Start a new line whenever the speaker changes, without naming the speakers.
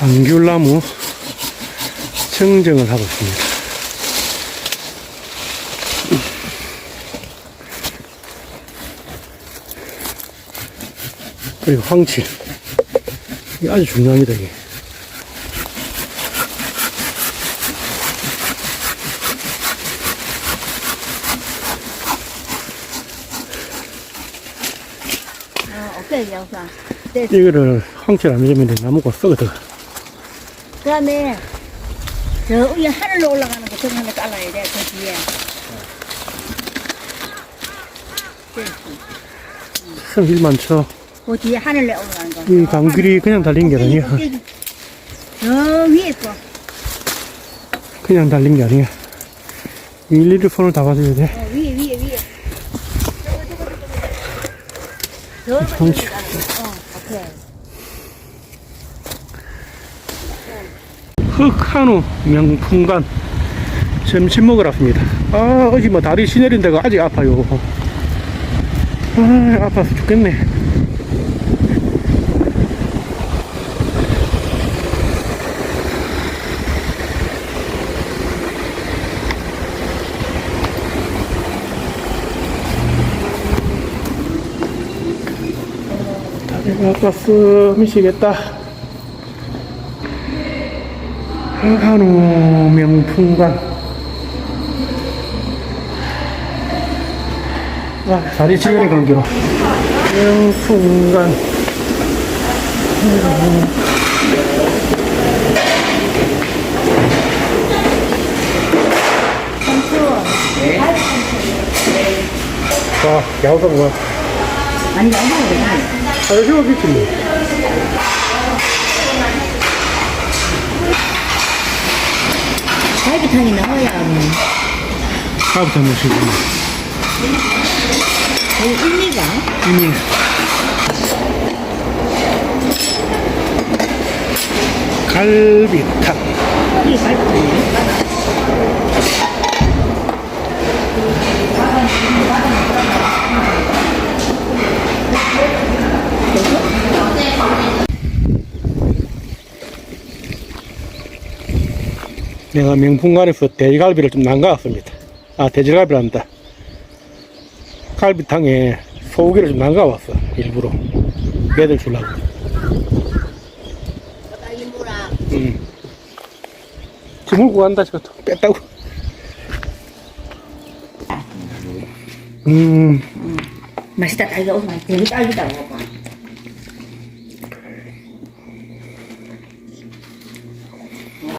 감귤나무 청정을 하고 있습니다. 그리고 황칠. 이게 아주 중요합니다, 이게.
어, 오케이, 영상.
이거를 황칠 안 해주면 나무가 썩어져.
그 다음에, 저 위에 하늘로 올라가는 거 저거 하나 잘라야 돼, 그 뒤에.
성질 많죠.
그 뒤에 하늘로 올라가는 거.
이 감귤이 그냥 달린 게 아니야.
꼭대기, 꼭대기. 저 위에 거.
그냥 달린 게 아니야. 일일이 손을 잡아줘야 돼.
어, 위에, 위에, 위에. 저거, 저거. 저거
황칠.
어, 오케이.
흑한우 명품관 점심 먹으러 왔습니다. 아, 어제 뭐 다리 시내린 데가 아직 아파요. 아, 아파서 죽겠네. 다리가 아팠어. 미치겠다. 한우 명품관. 아, 다리 지면이 감기로. 명품관. 자, 야우가 뭐야?
아니, 왜 하냐?
다리 지워겠지 뭐.
갈비탕이 나와야, 뭐.
가부터 모시고.
그 일리가.
이미. 갈비탕.
이게 갈비탕이야.
내가 명품관에서 돼지갈비를 좀 남가왔습니다. 아, 돼지갈비란다. 갈비탕에 소고기를 좀 남가왔어. 일부러. 애들 주려고.
이 뭐라.
음. 지물고 간다, 저것도. 뺐다고. 음,
맛있다, 딸기. 엄마 되게 딸기다, 먹어봐.